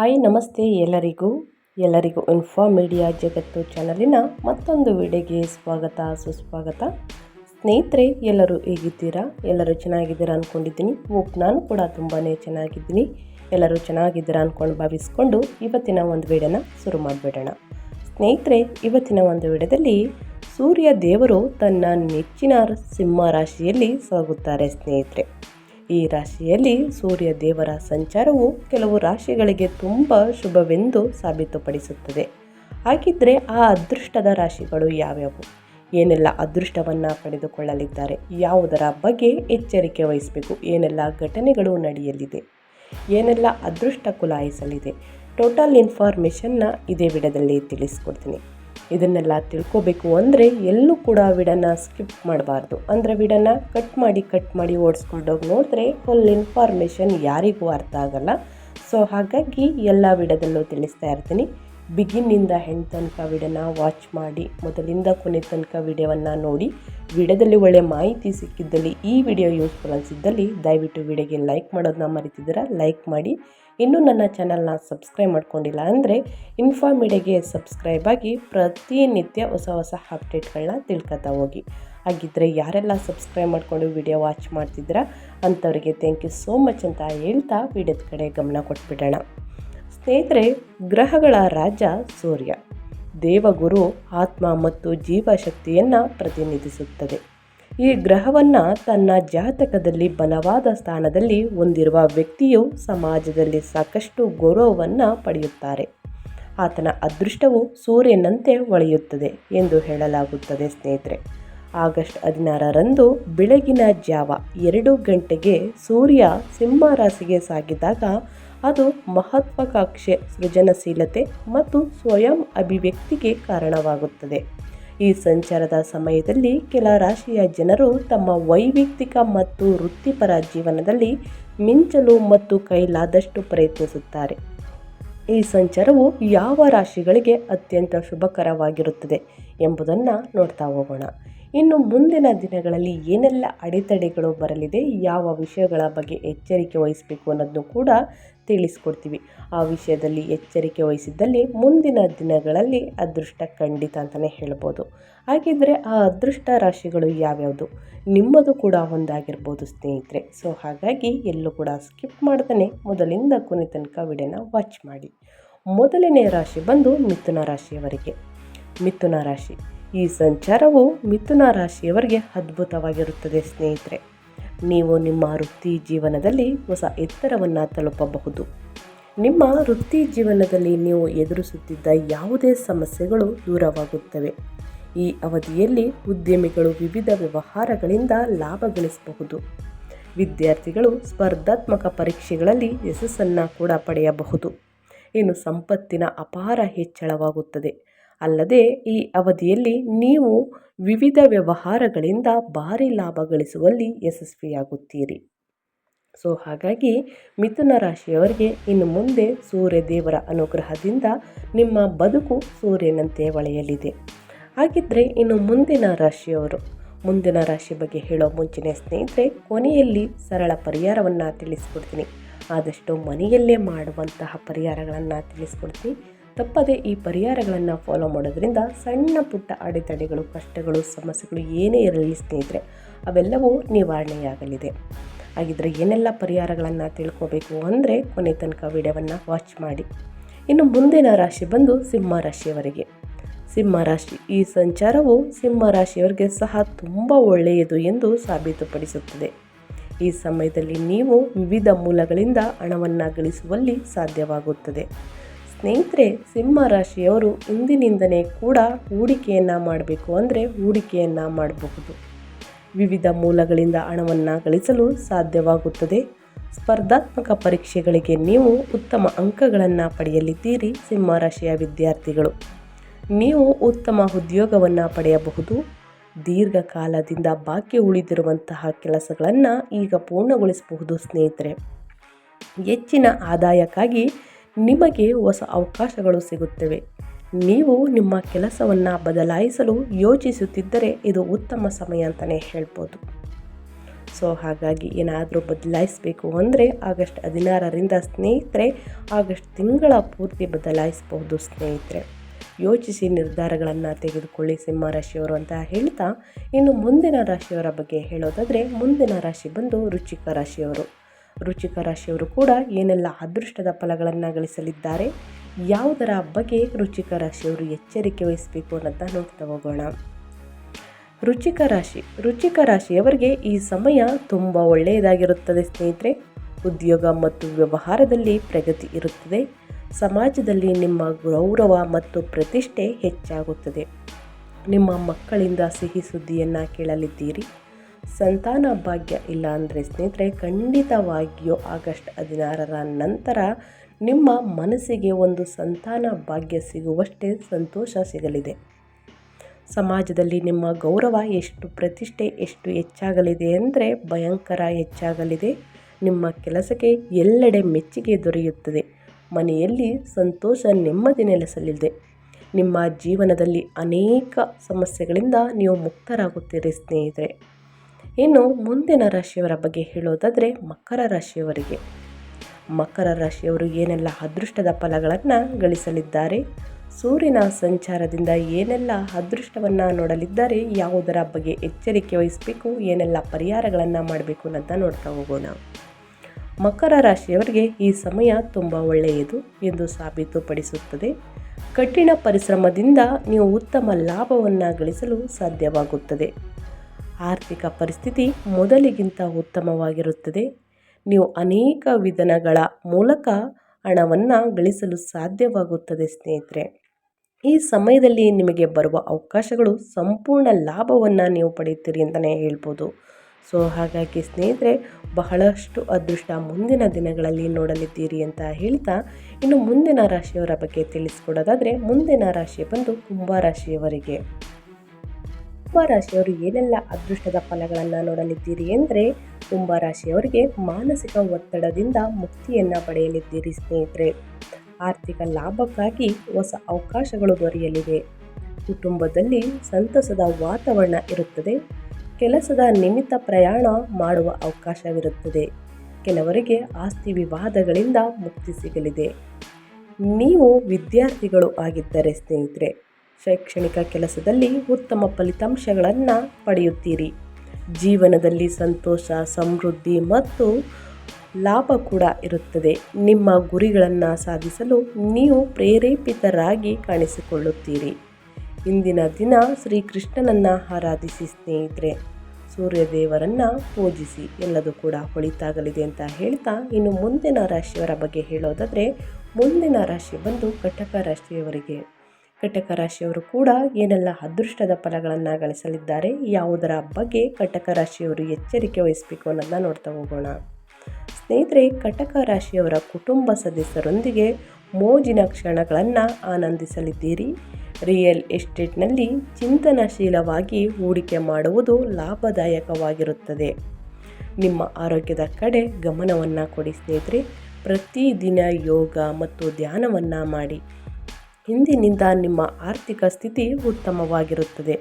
Hi, ನಮಸ್ತೆ ಎಲ್ಲರಿಗೂ. ಎಲ್ಲರಿಗೂ ಇನ್ಫಾ ಮೀಡಿಯಾ ಜಗತ್ತು ಚಾನಲಿನ ಮತ್ತೊಂದು ವಿಡಿಯೋಗೆ ಸ್ವಾಗತ, ಸುಸ್ವಾಗತ. ಸ್ನೇಹಿತರೆ, ಎಲ್ಲರೂ ಹೇಗಿದ್ದೀರಾ? ಎಲ್ಲರೂ ಚೆನ್ನಾಗಿದ್ದೀರಾ ಅಂದ್ಕೊಂಡಿದ್ದೀನಿ ಹೋಪ್ ನಾನು ಕೂಡ ತುಂಬಾ ಚೆನ್ನಾಗಿದ್ದೀನಿ. ಎಲ್ಲರೂ ಚೆನ್ನಾಗಿದ್ದೀರಾ ಅಂದ್ಕೊಂಡು ಭಾವಿಸ್ಕೊಂಡು ಇವತ್ತಿನ ಒಂದು ವಿಡಿಯೋನ ಶುರು ಮಾಡಿಬಿಡೋಣ. ಸ್ನೇಹಿತರೆ, ಇವತ್ತಿನ ಒಂದು ವಿಡಿಯೋದಲ್ಲಿ ಸೂರ್ಯ ದೇವರು ತನ್ನ ನೆಚ್ಚಿನ ಸಿಂಹ ರಾಶಿಯಲ್ಲಿ ಸಾಗುತ್ತಾರೆ ಸ್ನೇಹಿತರೆ. ಈ ರಾಶಿಯಲ್ಲಿ ಸೂರ್ಯ ದೇವರ ಸಂಚಾರವು ಕೆಲವು ರಾಶಿಗಳಿಗೆ ತುಂಬ ಶುಭವೆಂದು ಸಾಬೀತುಪಡಿಸುತ್ತದೆ. ಹಾಗಿದ್ದರೆ ಆ ಅದೃಷ್ಟದ ರಾಶಿಗಳು ಯಾವ್ಯಾವು? ಏನೆಲ್ಲ ಅದೃಷ್ಟವನ್ನು ಪಡೆದುಕೊಳ್ಳಲಿದ್ದಾರೆ? ಯಾವುದರ ಬಗ್ಗೆ ಎಚ್ಚರಿಕೆ ವಹಿಸಬೇಕು? ಏನೆಲ್ಲ ಘಟನೆಗಳು ನಡೆಯಲಿದೆ? ಏನೆಲ್ಲ ಅದೃಷ್ಟ ಕುಲಾಯಿಸಲಿದೆ? ಟೋಟಲ್ ಇನ್ಫಾರ್ಮೇಷನ್ನ ಇದೇ ವಿಡದಲ್ಲಿ ತಿಳಿಸ್ಕೊಡ್ತೀನಿ. ಇದನ್ನೆಲ್ಲ ತಿಳ್ಕೋಬೇಕು ಅಂದರೆ ಎಲ್ಲೂ ಕೂಡ ವಿಡನ್ನ ಸ್ಕಿಪ್ ಮಾಡಬಾರ್ದು. ಅಂದರೆ ವಿಡನ್ನ ಕಟ್ ಮಾಡಿ ಕಟ್ ಮಾಡಿ ಓಡಿಸ್ಕೊಂಡೋಗಿ ನೋಡಿದ್ರೆ ಫುಲ್ ಇನ್ಫಾರ್ಮೇಷನ್ ಯಾರಿಗೂ ಅರ್ಥ ಆಗಲ್ಲ. ಸೊ ಹಾಗಾಗಿ ಎಲ್ಲ ವಿಡದಲ್ಲೂ ತಿಳಿಸ್ತಾ ಇರ್ತೀನಿ. ಬಿಗಿನ್ನಿಂದ ಹೆಣ್ ತನಕ ವಿಡನ್ನ ವಾಚ್ ಮಾಡಿ, ಮೊದಲಿಂದ ಕೊನೆ ತನಕ ವಿಡಿಯೋವನ್ನು ನೋಡಿ. ವಿಡಿಯೋದಲ್ಲಿ ಒಳ್ಳೆಯ ಮಾಹಿತಿ ಸಿಕ್ಕಿದ್ದಲ್ಲಿ ಈ ವಿಡಿಯೋ ಯೂಸ್ಫುಲ್ ಅನಿಸಿದ್ದಲ್ಲಿ ದಯವಿಟ್ಟು ವಿಡಿಯೋಗೆ ಲೈಕ್ ಮಾಡೋದನ್ನ ಮರಿತಿದ್ದೀರಾ? ಲೈಕ್ ಮಾಡಿ. ಇನ್ನೂ ನನ್ನ ಚಾನಲ್ನ ಸಬ್ಸ್ಕ್ರೈಬ್ ಮಾಡ್ಕೊಂಡಿಲ್ಲ ಅಂದರೆ ಇನ್ಫಾರ್ಮಿಡಿಗೆ ಸಬ್ಸ್ಕ್ರೈಬ್ ಆಗಿ ಪ್ರತಿನಿತ್ಯ ಹೊಸ ಹೊಸ ಅಪ್ಡೇಟ್ಗಳನ್ನ ತಿಳ್ಕೊತಾ ಹೋಗಿ. ಹಾಗಿದ್ದರೆ ಯಾರೆಲ್ಲ ಸಬ್ಸ್ಕ್ರೈಬ್ ಮಾಡಿಕೊಂಡು ವಿಡಿಯೋ ವಾಚ್ ಮಾಡ್ತಿದ್ದೀರಾ ಅಂಥವರಿಗೆ ಥ್ಯಾಂಕ್ ಯು ಸೋ ಮಚ್ ಅಂತ ಹೇಳ್ತಾ ವಿಡಿಯೋದ ಕಡೆ ಗಮನ ಕೊಟ್ಬಿಡೋಣ. ಸ್ನೇಹಿತರೆ, ಗ್ರಹಗಳ ರಾಜ ಸೂರ್ಯ. ದೇವಗುರು ಆತ್ಮ ಮತ್ತು ಜೀವಶಕ್ತಿಯನ್ನು ಪ್ರತಿನಿಧಿಸುತ್ತದೆ. ಈ ಗ್ರಹವನ್ನು ತನ್ನ ಜಾತಕದಲ್ಲಿ ಬಲವಾದ ಸ್ಥಾನದಲ್ಲಿ ಹೊಂದಿರುವ ವ್ಯಕ್ತಿಯು ಸಮಾಜದಲ್ಲಿ ಸಾಕಷ್ಟು ಗೌರವವನ್ನು ಪಡೆಯುತ್ತಾರೆ. ಆತನ ಅದೃಷ್ಟವು ಸೂರ್ಯನಂತೆ ಹೊಳೆಯುತ್ತದೆ ಎಂದು ಹೇಳಲಾಗುತ್ತದೆ ಸ್ನೇಹಿತರೆ. ಆಗಸ್ಟ್ ಹದಿನಾರರಂದು ಬೆಳಗಿನ ಜಾವ ಎರಡು ಗಂಟೆಗೆ ಸೂರ್ಯ ಸಿಂಹ ರಾಶಿಗೆ ಸಾಗಿದಾಗ ಅದು ಮಹತ್ವಾಕಾಂಕ್ಷೆ ಸೃಜನಶೀಲತೆ ಮತ್ತು ಸ್ವಯಂ ಅಭಿವ್ಯಕ್ತಿಗೆ ಕಾರಣವಾಗುತ್ತದೆ. ಈ ಸಂಚಾರದ ಸಮಯದಲ್ಲಿ ಕೆಲ ರಾಶಿಯ ಜನರು ತಮ್ಮ ವೈಯಕ್ತಿಕ ಮತ್ತು ವೃತ್ತಿಪರ ಜೀವನದಲ್ಲಿ ಮಿಂಚಲು ಮತ್ತು ಕೈಲಾದಷ್ಟು ಪ್ರಯತ್ನಿಸುತ್ತಾರೆ. ಈ ಸಂಚಾರವು ಯಾವ ರಾಶಿಗಳಿಗೆ ಅತ್ಯಂತ ಶುಭಕರವಾಗಿರುತ್ತದೆ ಎಂಬುದನ್ನು ನೋಡ್ತಾ ಹೋಗೋಣ. ಇನ್ನು ಮುಂದಿನ ದಿನಗಳಲ್ಲಿ ಏನೆಲ್ಲ ಅಡೆತಡೆಗಳು ಬರಲಿದೆ, ಯಾವ ವಿಷಯಗಳ ಬಗ್ಗೆ ಎಚ್ಚರಿಕೆ ವಹಿಸಬೇಕು ಅನ್ನೋದನ್ನು ಕೂಡ ತಿಳಿಸ್ಕೊಡ್ತೀವಿ. ಆ ವಿಷಯದಲ್ಲಿ ಎಚ್ಚರಿಕೆ ವಹಿಸಿದ್ದಲ್ಲಿ ಮುಂದಿನ ದಿನಗಳಲ್ಲಿ ಅದೃಷ್ಟ ಖಂಡಿತ ಅಂತಲೇ ಹೇಳ್ಬೋದು. ಹಾಗಿದ್ದರೆ ಆ ಅದೃಷ್ಟ ರಾಶಿಗಳು ಯಾವ್ಯಾವುದು? ನಿಮ್ಮದು ಕೂಡ ಒಂದಾಗಿರ್ಬೋದು ಸ್ನೇಹಿತರೆ. ಸೊ ಹಾಗಾಗಿ ಎಲ್ಲೂ ಕೂಡ ಸ್ಕಿಪ್ ಮಾಡ್ತಾನೆ ಮೊದಲಿಂದ ಕೊನೆ ತನಕ ವಿಡಿಯೋನ ವಾಚ್ ಮಾಡಿ. ಮೊದಲನೇ ರಾಶಿ ಬಂದು ಮಿಥುನ ರಾಶಿಯವರಿಗೆ. ಮಿಥುನ ರಾಶಿ. ಈ ಸಂಚಾರವು ಮಿಥುನ ರಾಶಿಯವರಿಗೆ ಅದ್ಭುತವಾಗಿರುತ್ತದೆ, ಸ್ನೇಹಿತರೆ. ನೀವು ನಿಮ್ಮ ವೃತ್ತಿ ಜೀವನದಲ್ಲಿ ಹೊಸ ಎತ್ತರವನ್ನು ತಲುಪಬಹುದು. ನಿಮ್ಮ ವೃತ್ತಿ ಜೀವನದಲ್ಲಿ ನೀವು ಎದುರಿಸುತ್ತಿದ್ದ ಯಾವುದೇ ಸಮಸ್ಯೆಗಳು ದೂರವಾಗುತ್ತವೆ. ಈ ಅವಧಿಯಲ್ಲಿ ಉದ್ಯಮಿಗಳು ವಿವಿಧ ವ್ಯವಹಾರಗಳಿಂದ ಲಾಭ ಗಳಿಸಬಹುದು ವಿದ್ಯಾರ್ಥಿಗಳು ಸ್ಪರ್ಧಾತ್ಮಕ ಪರೀಕ್ಷೆಗಳಲ್ಲಿ ಯಶಸ್ಸನ್ನು ಕೂಡ ಪಡೆಯಬಹುದು. ಇನ್ನು ಸಂಪತ್ತಿನ ಅಪಾರ ಹೆಚ್ಚಳವಾಗುತ್ತದೆ. ಅಲ್ಲದೆ ಈ ಅವಧಿಯಲ್ಲಿ ನೀವು ವಿವಿಧ ವ್ಯವಹಾರಗಳಿಂದ ಭಾರಿ ಲಾಭ ಗಳಿಸುವಲ್ಲಿ ಯಶಸ್ವಿಯಾಗುತ್ತೀರಿ. ಸೊ, ಹಾಗಾಗಿ ಮಿಥುನ ರಾಶಿಯವರಿಗೆ ಇನ್ನು ಮುಂದೆ ಸೂರ್ಯ ದೇವರ ಅನುಗ್ರಹದಿಂದ ನಿಮ್ಮ ಬದುಕು ಸೂರ್ಯನಂತೆ ಒಳೆಯಲಿದೆ. ಹಾಗಿದ್ದರೆ ಇನ್ನು ಮುಂದಿನ ರಾಶಿಯವರು, ಮುಂದಿನ ರಾಶಿ ಬಗ್ಗೆ ಹೇಳೋ ಮುಂಚಿನ ಸ್ನೇಹಿತರೆ, ಕೊನೆಯಲ್ಲಿ ಸರಳ ಪರಿಹಾರವನ್ನು ತಿಳಿಸ್ಕೊಡ್ತೀನಿ. ಆದಷ್ಟು ಮನೆಯಲ್ಲೇ ಮಾಡುವಂತಹ ಪರಿಹಾರಗಳನ್ನು ತಿಳಿಸ್ಕೊಡ್ತೀನಿ. ತಪ್ಪದೆ ಈ ಪರಿಹಾರಗಳನ್ನು ಫಾಲೋ ಮಾಡೋದ್ರಿಂದ ಸಣ್ಣ ಪುಟ್ಟ ಅಡೆತಡೆಗಳು, ಕಷ್ಟಗಳು, ಸಮಸ್ಯೆಗಳು ಏನೇ ಇರಲಿ ಸ್ನೇಹಿತರೆ, ಅವೆಲ್ಲವೂ ನಿವಾರಣೆಯಾಗಲಿದೆ. ಹಾಗಿದ್ರೆ ಏನೆಲ್ಲ ಪರಿಹಾರಗಳನ್ನು ತಿಳ್ಕೋಬೇಕು ಅಂದರೆ ಕೊನೆ ತನಕ ವಿಡಿಯೋವನ್ನು ವಾಚ್ ಮಾಡಿ. ಇನ್ನು ಮುಂದಿನ ರಾಶಿ ಬಂದು ಸಿಂಹ ರಾಶಿಯವರಿಗೆ. ಸಿಂಹ ರಾಶಿ, ಈ ಸಂಚಾರವು ಸಿಂಹ ರಾಶಿಯವರಿಗೆ ಸಹ ತುಂಬ ಒಳ್ಳೆಯದು ಎಂದು ಸಾಬೀತುಪಡಿಸುತ್ತದೆ. ಈ ಸಮಯದಲ್ಲಿ ನೀವು ವಿವಿಧ ಮೂಲಗಳಿಂದ ಹಣವನ್ನು ಗಳಿಸುವಲ್ಲಿ ಸಾಧ್ಯವಾಗುತ್ತದೆ. ಸ್ನೇಹಿತರೆ, ಸಿಂಹ ರಾಶಿಯವರು ಇಂದಿನಿಂದನೇ ಕೂಡ ಹೂಡಿಕೆಯನ್ನು ಮಾಡಬೇಕು ಅಂದರೆ ಹೂಡಿಕೆಯನ್ನು ಮಾಡಬಹುದು. ವಿವಿಧ ಮೂಲಗಳಿಂದ ಹಣವನ್ನು ಗಳಿಸಲು ಸಾಧ್ಯವಾಗುತ್ತದೆ. ಸ್ಪರ್ಧಾತ್ಮಕ ಪರೀಕ್ಷೆಗಳಿಗೆ ನೀವು ಉತ್ತಮ ಅಂಕಗಳನ್ನು ಪಡೆಯಲಿದ್ದೀರಿ, ಸಿಂಹ ರಾಶಿಯ ವಿದ್ಯಾರ್ಥಿಗಳು. ನೀವು ಉತ್ತಮ ಉದ್ಯೋಗವನ್ನು ಪಡೆಯಬಹುದು. ದೀರ್ಘಕಾಲದಿಂದ ಬಾಕಿ ಉಳಿದಿರುವಂತಹ ಕೆಲಸಗಳನ್ನು ಈಗ ಪೂರ್ಣಗೊಳಿಸಬಹುದು ಸ್ನೇಹಿತರೆ. ಹೆಚ್ಚಿನ ಆದಾಯಕ್ಕಾಗಿ ನಿಮಗೆ ಹೊಸ ಅವಕಾಶಗಳು ಸಿಗುತ್ತವೆ. ನೀವು ನಿಮ್ಮ ಕೆಲಸವನ್ನು ಬದಲಾಯಿಸಲು ಯೋಚಿಸುತ್ತಿದ್ದರೆ ಇದು ಉತ್ತಮ ಸಮಯ ಅಂತಲೇ ಹೇಳ್ಬೋದು. ಸೊ, ಹಾಗಾಗಿ ಏನಾದರೂ ಬದಲಾಯಿಸಬೇಕು ಅಂದರೆ ಆಗಸ್ಟ್ ಹದಿನಾರರಿಂದ ಸ್ನೇಹಿತರೆ, ಆಗಸ್ಟ್ ತಿಂಗಳ ಪೂರ್ತಿ ಬದಲಾಯಿಸಬಹುದು ಸ್ನೇಹಿತರೆ. ಯೋಚಿಸಿ ನಿರ್ಧಾರಗಳನ್ನು ತೆಗೆದುಕೊಳ್ಳಿ ಸಿಂಹ ರಾಶಿಯವರು ಅಂತ ಹೇಳ್ತಾ, ಇನ್ನು ಮುಂದಿನ ರಾಶಿಯವರ ಬಗ್ಗೆ ಹೇಳೋದಾದರೆ ಮುಂದಿನ ರಾಶಿ ಬಂದು ರುಚಿಕ ರಾಶಿಯವರು. ರುಚಿಕ ರಾಶಿಯವರು ಕೂಡ ಏನೆಲ್ಲ ಅದೃಷ್ಟದ ಫಲಗಳನ್ನು ಗಳಿಸಲಿದ್ದಾರೆ, ಯಾವುದರ ಬಗ್ಗೆ ರುಚಿಕ ರಾಶಿಯವರು ಎಚ್ಚರಿಕೆ ವಹಿಸಬೇಕು ಅನ್ನೋದನ್ನ ನೋಡ್ತಾ ಹೋಗೋಣ. ರುಚಿಕ ರಾಶಿ, ರುಚಿಕ ರಾಶಿಯವರಿಗೆ ಈ ಸಮಯ ತುಂಬ ಒಳ್ಳೆಯದಾಗಿರುತ್ತದೆ ಸ್ನೇಹಿತರೆ. ಉದ್ಯೋಗ ಮತ್ತು ವ್ಯವಹಾರದಲ್ಲಿ ಪ್ರಗತಿ ಇರುತ್ತದೆ. ಸಮಾಜದಲ್ಲಿ ನಿಮ್ಮ ಗೌರವ ಮತ್ತು ಪ್ರತಿಷ್ಠೆ ಹೆಚ್ಚಾಗುತ್ತದೆ. ನಿಮ್ಮ ಮಕ್ಕಳಿಂದ ಸಿಹಿ ಸುದ್ದಿಯನ್ನು ಕೇಳಲಿದ್ದೀರಿ. ಸಂತಾನ ಭಾಗ್ಯ ಇಲ್ಲ ಅಂದರೆ ಸ್ನೇಹಿತರೆ, ಖಂಡಿತವಾಗಿಯೂ ಆಗಸ್ಟ್ ಹದಿನಾರರ ನಂತರ ನಿಮ್ಮ ಮನಸ್ಸಿಗೆ ಒಂದು ಸಂತಾನ ಭಾಗ್ಯ ಸಿಗುವಷ್ಟೇ ಸಂತೋಷ ಸಿಗಲಿದೆ. ಸಮಾಜದಲ್ಲಿ ನಿಮ್ಮ ಗೌರವ ಎಷ್ಟು, ಪ್ರತಿಷ್ಠೆ ಎಷ್ಟು ಹೆಚ್ಚಾಗಲಿದೆ ಅಂದರೆ ಭಯಂಕರ ಹೆಚ್ಚಾಗಲಿದೆ. ನಿಮ್ಮ ಕೆಲಸಕ್ಕೆ ಎಲ್ಲೆಡೆ ಮೆಚ್ಚುಗೆ ದೊರೆಯುತ್ತದೆ. ಮನೆಯಲ್ಲಿ ಸಂತೋಷ ನೆಮ್ಮದಿ ನೆಲೆಸಲಿದೆ. ನಿಮ್ಮ ಜೀವನದಲ್ಲಿ ಅನೇಕ ಸಮಸ್ಯೆಗಳಿಂದ ನೀವು ಮುಕ್ತರಾಗುತ್ತೀರಿ ಸ್ನೇಹಿತರೆ. ಇನ್ನು ಮುಂದಿನ ರಾಶಿಯವರ ಬಗ್ಗೆ ಹೇಳೋದಾದರೆ ಮಕರ ರಾಶಿಯವರಿಗೆ. ಮಕರ ರಾಶಿಯವರು ಏನೆಲ್ಲ ಅದೃಷ್ಟದ ಫಲಗಳನ್ನು ಗಳಿಸಲಿದ್ದಾರೆ? ಸೂರ್ಯನ ಸಂಚಾರದಿಂದ ಏನೆಲ್ಲ ಅದೃಷ್ಟವನ್ನು ನೋಡಲಿದ್ದಾರೆ? ಯಾವುದರ ಬಗ್ಗೆ ಎಚ್ಚರಿಕೆ ವಹಿಸಬೇಕು? ಏನೆಲ್ಲ ಪರಿಹಾರಗಳನ್ನು ಮಾಡಬೇಕು ಅಂತ ನೋಡ್ತಾ ಹೋಗೋಣ. ಮಕರ ರಾಶಿಯವರಿಗೆ ಈ ಸಮಯ ತುಂಬ ಒಳ್ಳೆಯದು ಎಂದು ಸಾಬೀತುಪಡಿಸುತ್ತದೆ. ಕಠಿಣ ಪರಿಶ್ರಮದಿಂದ ನೀವು ಉತ್ತಮ ಲಾಭವನ್ನು ಗಳಿಸಲು ಸಾಧ್ಯವಾಗುತ್ತದೆ. ಆರ್ಥಿಕ ಪರಿಸ್ಥಿತಿ ಮೊದಲಿಗಿಂತ ಉತ್ತಮವಾಗಿರುತ್ತದೆ. ನೀವು ಅನೇಕ ವಿಧಾನಗಳ ಮೂಲಕ ಹಣವನ್ನು ಗಳಿಸಲು ಸಾಧ್ಯವಾಗುತ್ತದೆ ಸ್ನೇಹಿತರೆ. ಈ ಸಮಯದಲ್ಲಿ ನಿಮಗೆ ಬರುವ ಅವಕಾಶಗಳು ಸಂಪೂರ್ಣ ಲಾಭವನ್ನು ನೀವು ಪಡೆಯುತ್ತೀರಿ ಅಂತಲೇ ಹೇಳ್ಬೋದು. ಸೊ, ಹಾಗಾಗಿ ಸ್ನೇಹಿತರೆ, ಬಹಳಷ್ಟು ಅದೃಷ್ಟ ಮುಂದಿನ ದಿನಗಳಲ್ಲಿ ನೋಡಲಿದ್ದೀರಿ ಅಂತ ಹೇಳ್ತಾ, ಇನ್ನು ಮುಂದಿನ ರಾಶಿಯವರ ಬಗ್ಗೆ ತಿಳಿಸ್ಕೊಡೋದಾದರೆ ಮುಂದಿನ ರಾಶಿ ಬಂದು ಕುಂಭ ರಾಶಿಯವರಿಗೆ. ಕುಂಭರಾಶಿಯವರು ಏನೆಲ್ಲ ಅದೃಷ್ಟದ ಫಲಗಳನ್ನು ನೋಡಲಿದ್ದೀರಿ ಅಂದರೆ ಕುಂಭರಾಶಿಯವರಿಗೆ ಮಾನಸಿಕ ಒತ್ತಡದಿಂದ ಮುಕ್ತಿಯನ್ನು ಪಡೆಯಲಿದ್ದೀರಿ ಸ್ನೇಹಿತರೆ. ಆರ್ಥಿಕ ಲಾಭಕ್ಕಾಗಿ ಹೊಸ ಅವಕಾಶಗಳು ದೊರೆಯಲಿವೆ. ಕುಟುಂಬದಲ್ಲಿ ಸಂತಸದ ವಾತಾವರಣ ಇರುತ್ತದೆ. ಕೆಲಸದ ನಿಮಿತ್ತ ಪ್ರಯಾಣ ಮಾಡುವ ಅವಕಾಶವಿರುತ್ತದೆ. ಕೆಲವರಿಗೆ ಆಸ್ತಿ ವಿವಾದಗಳಿಂದ ಮುಕ್ತಿ ಸಿಗಲಿದೆ. ನೀವು ವಿದ್ಯಾರ್ಥಿಗಳು ಆಗಿದ್ದರೆ ಸ್ನೇಹಿತರೆ ಶೈಕ್ಷಣಿಕ ಕೆಲಸದಲ್ಲಿ ಉತ್ತಮ ಫಲಿತಾಂಶಗಳನ್ನು ಪಡೆಯುತ್ತೀರಿ. ಜೀವನದಲ್ಲಿ ಸಂತೋಷ, ಸಮೃದ್ಧಿ ಮತ್ತು ಲಾಭ ಕೂಡ ಇರುತ್ತದೆ. ನಿಮ್ಮ ಗುರಿಗಳನ್ನು ಸಾಧಿಸಲು ನೀವು ಪ್ರೇರೇಪಿತರಾಗಿ ಕಾಣಿಸಿಕೊಳ್ಳುತ್ತೀರಿ. ಇಂದಿನ ದಿನ ಶ್ರೀಕೃಷ್ಣನನ್ನು ಆರಾಧಿಸಿ ಸ್ನೇಹಿತರೆ, ಸೂರ್ಯದೇವರನ್ನು ಪೂಜಿಸಿ. ಎಲ್ಲದೂ ಕೂಡ ಹೊಳಿತಾಗಲಿದೆ ಅಂತ ಹೇಳ್ತಾ ಇನ್ನು ಮುಂದಿನ ರಾಶಿಯವರ ಬಗ್ಗೆ ಹೇಳೋದಾದರೆ, ಮುಂದಿನ ರಾಶಿ ಬಂದು ಕಟಕ ರಾಶಿಯವರಿಗೆ ಕಟಕ ರಾಶಿಯವರು ಕೂಡ ಏನೆಲ್ಲ ಅದೃಷ್ಟದ ಫಲಗಳನ್ನು ಗಳಿಸಲಿದ್ದಾರೆ, ಯಾವುದರ ಬಗ್ಗೆ ಕಟಕ ರಾಶಿಯವರು ಎಚ್ಚರಿಕೆ ವಹಿಸಬೇಕು ಅನ್ನೋದನ್ನ ನೋಡ್ತಾ ಹೋಗೋಣ. ಸ್ನೇಹಿತರೆ, ಕಟಕ ರಾಶಿಯವರ ಕುಟುಂಬ ಸದಸ್ಯರೊಂದಿಗೆ ಮೋಜಿನ ಕ್ಷಣಗಳನ್ನು ಆನಂದಿಸಲಿದ್ದೀರಿ. ರಿಯಲ್ ಎಸ್ಟೇಟ್ನಲ್ಲಿ ಚಿಂತನಶೀಲವಾಗಿ ಹೂಡಿಕೆ ಮಾಡುವುದು ಲಾಭದಾಯಕವಾಗಿರುತ್ತದೆ. ನಿಮ್ಮ ಆರೋಗ್ಯದ ಕಡೆ ಗಮನವನ್ನು ಕೊಡಿ ಸ್ನೇಹಿತರೆ. ಪ್ರತಿದಿನ ಯೋಗ ಮತ್ತು ಧ್ಯಾನವನ್ನು ಮಾಡಿ. ಇಂದಿನಿಂದ ನಿಮ್ಮ ಆರ್ಥಿಕ ಸ್ಥಿತಿ ಉತ್ತಮವಾಗಿರುತ್ತದೆ.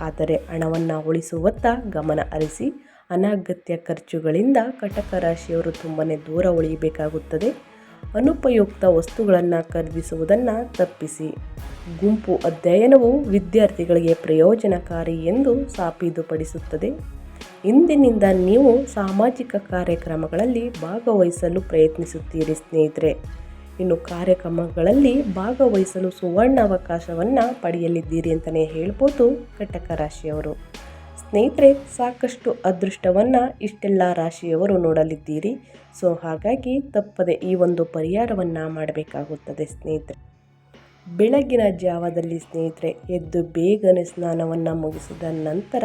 ಆದರೆ ಹಣವನ್ನು ಉಳಿಸುವತ್ತ ಗಮನ ಹರಿಸಿ ಅನಗತ್ಯ ಖರ್ಚುಗಳಿಂದ ಕಟಕ ರಾಶಿಯವರು ತುಂಬಾ ದೂರ ಉಳಿಯಬೇಕಾಗುತ್ತದೆ. ಅನುಪಯುಕ್ತ ವಸ್ತುಗಳನ್ನು ಖರೀದಿಸುವುದನ್ನು ತಪ್ಪಿಸಿ. ಗುಂಪು ಅಧ್ಯಯನವು ವಿದ್ಯಾರ್ಥಿಗಳಿಗೆ ಪ್ರಯೋಜನಕಾರಿ ಎಂದು ಸಾಬೀತುಪಡಿಸುತ್ತದೆ. ಇಂದಿನಿಂದ ನೀವು ಸಾಮಾಜಿಕ ಕಾರ್ಯಕ್ರಮಗಳಲ್ಲಿ ಭಾಗವಹಿಸಲು ಪ್ರಯತ್ನಿಸುತ್ತೀರಿ ಸ್ನೇಹಿತರೆ. ಇನ್ನು ಕಾರ್ಯಕ್ರಮಗಳಲ್ಲಿ ಭಾಗವಹಿಸಲು ಸುವರ್ಣ ಅವಕಾಶವನ್ನು ಪಡೆಯಲಿದ್ದೀರಿ ಅಂತಲೇ ಹೇಳ್ಬೋದು ಕಟಕ ರಾಶಿಯವರು. ಸ್ನೇಹಿತರೆ, ಸಾಕಷ್ಟು ಅದೃಷ್ಟವನ್ನು ಇಷ್ಟೆಲ್ಲ ರಾಶಿಯವರು ನೋಡಲಿದ್ದೀರಿ. ಸೊ, ಹಾಗಾಗಿ ತಪ್ಪದೆ ಈ ಒಂದು ಪರಿಹಾರವನ್ನು ಮಾಡಬೇಕಾಗುತ್ತದೆ ಸ್ನೇಹಿತರೆ. ಬೆಳಗಿನ ಜಾವದಲ್ಲಿ ಸ್ನೇಹಿತರೆ, ಎದ್ದು ಬೇಗನೆ ಸ್ನಾನವನ್ನು ಮುಗಿಸಿದ ನಂತರ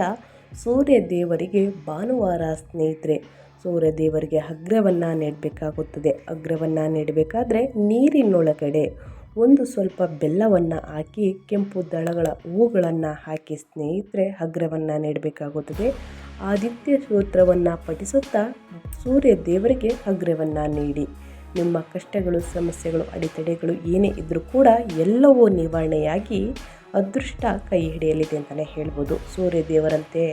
ಸೂರ್ಯ ದೇವರಿಗೆ ಭಾನುವಾರ ಸ್ನೇಹಿತರೆ ಸೂರ್ಯ ದೇವರಿಗೆ ಅಗ್ರವನ್ನು ನೆಡಬೇಕಾಗುತ್ತದೆ. ಅಗ್ರವನ್ನು ನೆಡಬೇಕಾದ್ರೆ ನೀರಿನೊಳಗಡೆ ಒಂದು ಸ್ವಲ್ಪ ಬೆಲ್ಲವನ್ನು ಹಾಕಿ ಕೆಂಪು ದಳಗಳ ಹೂಗಳನ್ನು ಹಾಕಿ ಸ್ನೇಹಿತರೆ ಅಗ್ರವನ್ನು ನೆಡಬೇಕಾಗುತ್ತದೆ. ಆದಿತ್ಯ ಸೂತ್ರವನ್ನು ಪಠಿಸುತ್ತಾ ಸೂರ್ಯ ದೇವರಿಗೆ ಅಗ್ರವನ್ನು ನೀಡಿ. ನಿಮ್ಮ ಕಷ್ಟಗಳು, ಸಮಸ್ಯೆಗಳು, ಅಡೆತಡೆಗಳು ಏನೇ ಇದ್ದರೂ ಕೂಡ ಎಲ್ಲವೂ ನಿವಾರಣೆಯಾಗಿ ಅದೃಷ್ಟ ಕೈ ಹಿಡಿಯಲಿದೆ ಅಂತಲೇ ಹೇಳ್ಬೋದು. ಸೂರ್ಯ ದೇವರಂತೆ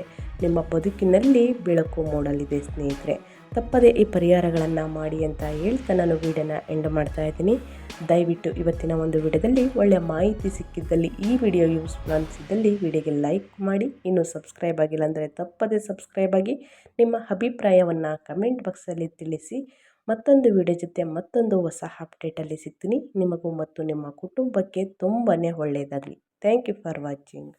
ನಿಮ್ಮ ಬದುಕಿನಲ್ಲಿ ಬೆಳಕು ಮೂಡಲಿದೆ ಸ್ನೇಹಿತರೆ. ತಪ್ಪದೇ ಈ ಪರಿಹಾರಗಳನ್ನು ಮಾಡಿ ಅಂತ ಹೇಳ್ತಾ ನಾನು ವಿಡಿಯೋನ ಎಂಡ್ ಮಾಡ್ತಾ ಇದ್ದೀನಿ. ದಯವಿಟ್ಟು ಇವತ್ತಿನ ಒಂದು ವಿಡಿಯೋದಲ್ಲಿ ಒಳ್ಳೆಯ ಮಾಹಿತಿ ಸಿಕ್ಕಿದ್ದಲ್ಲಿ ಈ ವಿಡಿಯೋ ಯೂಸ್ಫುಲ್ ಅನಿಸಿದ್ದಲ್ಲಿ ವಿಡಿಯೋಗೆ ಲೈಕ್ ಮಾಡಿ. ಇನ್ನೂ ಸಬ್ಸ್ಕ್ರೈಬ್ ಆಗಿಲ್ಲ ಅಂದರೆ ತಪ್ಪದೇ ಸಬ್ಸ್ಕ್ರೈಬ್ ಆಗಿ ನಿಮ್ಮ ಅಭಿಪ್ರಾಯವನ್ನು ಕಮೆಂಟ್ ಬಾಕ್ಸಲ್ಲಿ ತಿಳಿಸಿ. ಮತ್ತೊಂದು ವಿಡಿಯೋ ಜೊತೆ ಮತ್ತೊಂದು ಹೊಸ ಅಪ್ಡೇಟಲ್ಲಿ ಸಿಗ್ತೀನಿ. ನಿಮಗೂ ಮತ್ತು ನಿಮ್ಮ ಕುಟುಂಬಕ್ಕೆ ತುಂಬಾ ಒಳ್ಳೆಯದಾಗಲಿ ಥ್ಯಾಂಕ್ ಯು ಫಾರ್ ವಾಚಿಂಗ್